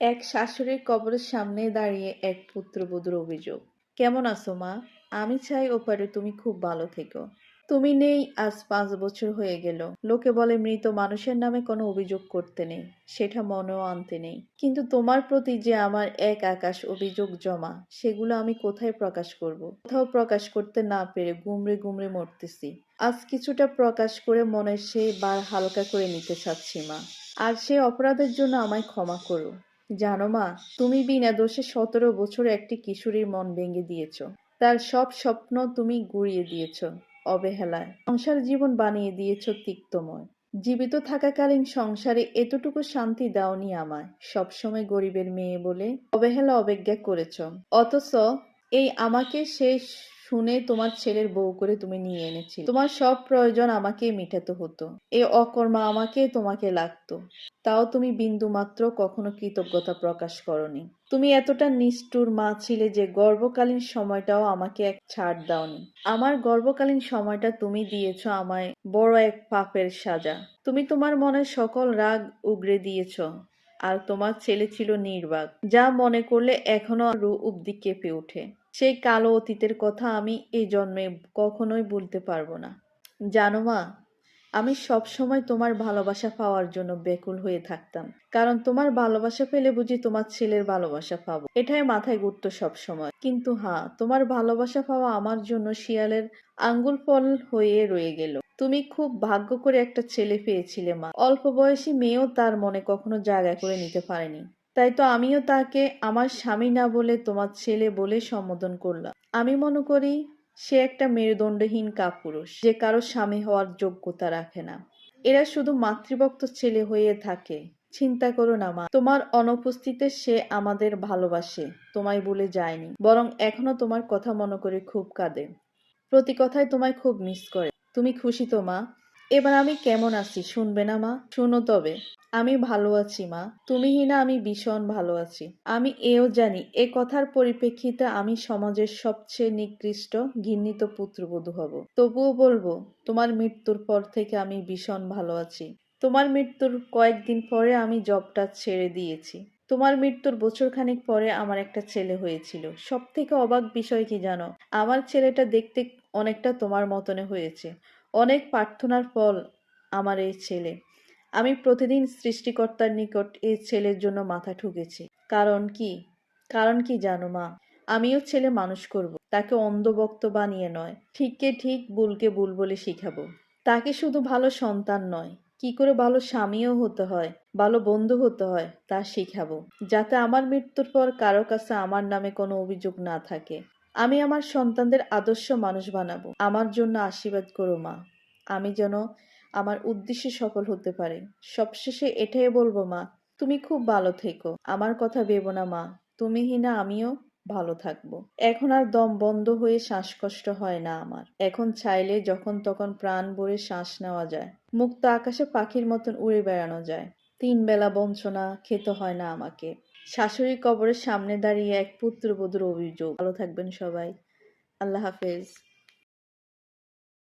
এক শাশুড়ির কবরের সামনে দাঁড়িয়ে এক পুত্রবধূর অভিযোগ। কেমন আছো, মা? আমি চাই ওপারে তুমি খুব ভালো থেকো। তুমি নেই, আজ পাঁচ বছর হয়ে গেল। লোকে বলে মৃত মানুষের নামে কোনো অভিযোগ করতে নেই। সেটা মনেও আনতে নেই। কিন্তু তোমার প্রতি যে আমার এক আকাশ অভিযোগ জমা, সেগুলো আমি কোথায় প্রকাশ করব। কোথাও প্রকাশ করতে না পেরে গুমড়ে গুমড়ে মরতেছি। আজ কিছুটা প্রকাশ করে মনের সেই বার হালকা করে নিতে চাচ্ছি, মা। আর সে অপরাধের জন্য আমায় ক্ষমা করো। জানো মা, তুমি বিনা দোষে সতেরো বছর একটি কিশোরীর মন ভেঙে দিয়েছ। তার সব স্বপ্ন তুমি গুড়িয়ে দিয়েছ অবহেলায়। সংসার জীবন বানিয়ে দিয়েছ তিক্তময়। জীবিত থাকাকালীন সংসারে এতটুকু শান্তি দাওনি আমায়, সবসময় গরিবের মেয়ে বলে অবহেলা অবজ্ঞা করেছ। অথচ এই আমাকে শেষ শুনে তোমার ছেলের বউ করে তুমি নিয়ে এনেছি তোমার সব প্রয়োজন আমাকে মেটাতে হতো। এ অকর্মা আমাকে তোমাকে লাগতো। তাও তুমি বিন্দু মাত্র কখনো কৃতজ্ঞতা প্রকাশ করনি। তুমি এতটা নিষ্ঠুর মা ছিলে যে গর্ভকালীন সময়টাও আমাকে এক ছাড় দাওনি। আমার গর্ভকালীন সময়টা তুমি দিয়েছ আমায় বড় এক পাপের সাজা। তুমি তোমার মনে সকল রাগ উগরে দিয়েছ। আর তোমার ছেলে ছিল নির্বাক, যা মনে করলে এখনও রু অব্দি কেঁপে ওঠে। সেই কালো অতীতের কথা আমি এই জন্মে কখনোই বলতে পারব না। জানো মা, আমি সব সময় তোমার ভালোবাসা পাওয়ার জন্য বেকুল হয়ে থাকতাম। কারণ তোমার ভালোবাসা পেলে বুঝি তোমার ছেলের ভালোবাসা পাবো। এটাই মাথায় ঘুরতো সব সময় কিন্তু হ্যাঁ তোমার ভালোবাসা পাওয়া আমার জন্য শিয়ালের আঙ্গুল ফল হয়ে রয়ে গেল। তুমি খুব ভাগ্য করে একটা ছেলে পেয়েছিলে মা। অল্প বয়সী মেয়েও তার মনে কখনো জায়গা করে নিতে পারেনি। তাই তো আমিও তাকে আমার স্বামী না বলে তোমার ছেলে বলে সম্বোধন করলাম। আমি মনে করি সে একটা মেরুদণ্ডহীন কাপুরুষ, যে কারও স্বামী হওয়ার যোগ্যতা রাখে না। এরা শুধু মাতৃভক্ত ছেলে হয়ে থাকে। চিন্তা করো না মা, তোমার অনুপস্থিতিতে সে আমাদের ভালোবাসে, তোমায় বলে যায়নি, বরং এখনও তোমার কথা মনে করে খুব কাঁদে। প্রতি কথায় তোমায় খুব মিস করে। তুমি খুশি তো মা? এবার আমি কেমন আছি, শুনবে না মা? শুনো তবে, আমি ভালো আছি মা। তুমি না আমি ভীষণ ভালো আছি। আমি এও জানি, এ কথার পরিপ্রেক্ষিতে আমি সমাজের সবচেয়ে নিকৃষ্ট ঘৃণিত পুত্রবধূ হব। তবুও বলব, তোমার মৃত্যুর পর থেকে আমি ভীষণ ভালো আছি। তোমার মৃত্যুর কয়েকদিন পরে আমি জবটা ছেড়ে দিয়েছি। তোমার মৃত্যুর বছরখানেক পরে আমার একটা ছেলে হয়েছিল। সব থেকে অবাক বিষয় কি জানো? আমার ছেলেটা দেখতে অনেকটা তোমার মতনে হয়েছে। অনেক প্রার্থনার ফল আমার এই ছেলে। আমি প্রতিদিন সৃষ্টিকর্তার নিকট এই ছেলের জন্য মাথা ঠুকেছি। কারণ কি? কারণ কি জানো মা? আমিও ছেলে মানুষ করব। তাকে অন্ধভক্ত বানিয়ে নয়। ঠিককে ঠিক, ভুলকে ভুল বলে শিখাবো। তাকে শুধু ভালো সন্তান নয়। কি করে ভালো স্বামীও হতে হয়, ভালো বন্ধু হতে হয়, তা শিখাবো। যাতে আমার মৃত্যুর পর কারও কাছে আমার নামে কোনো অভিযোগ না থাকে। আমি আমার সন্তানদের আদর্শ মানুষ বানাবো। আমার জন্য আশীর্বাদ করো, মা। আমি যেন আমার উদ্দেশ্যে সফল হতে পারে। সবশেষে এটাই বলব, মা, তুমি খুব ভালো থেকো। আমার কথা ভেবো না, মা। তুমি না আমিও ভালো থাকব। এখন আর দম বন্ধ হয়ে শ্বাসকষ্ট হয় না আমার। এখন চাইলে যখন তখন প্রাণ ভরে শ্বাস নেওয়া যায়। মুক্ত আকাশে পাখির মতন উড়ে বেড়ানো যায়। তিন বেলা বঞ্চনা খেতে হয় না আমাকে। শাশুড়ি কবরের সামনে দাঁড়িয়ে এক পুত্রবধূর অভিযোগ। ভালো থাকবেন সবাই। আল্লাহ হাফেজ।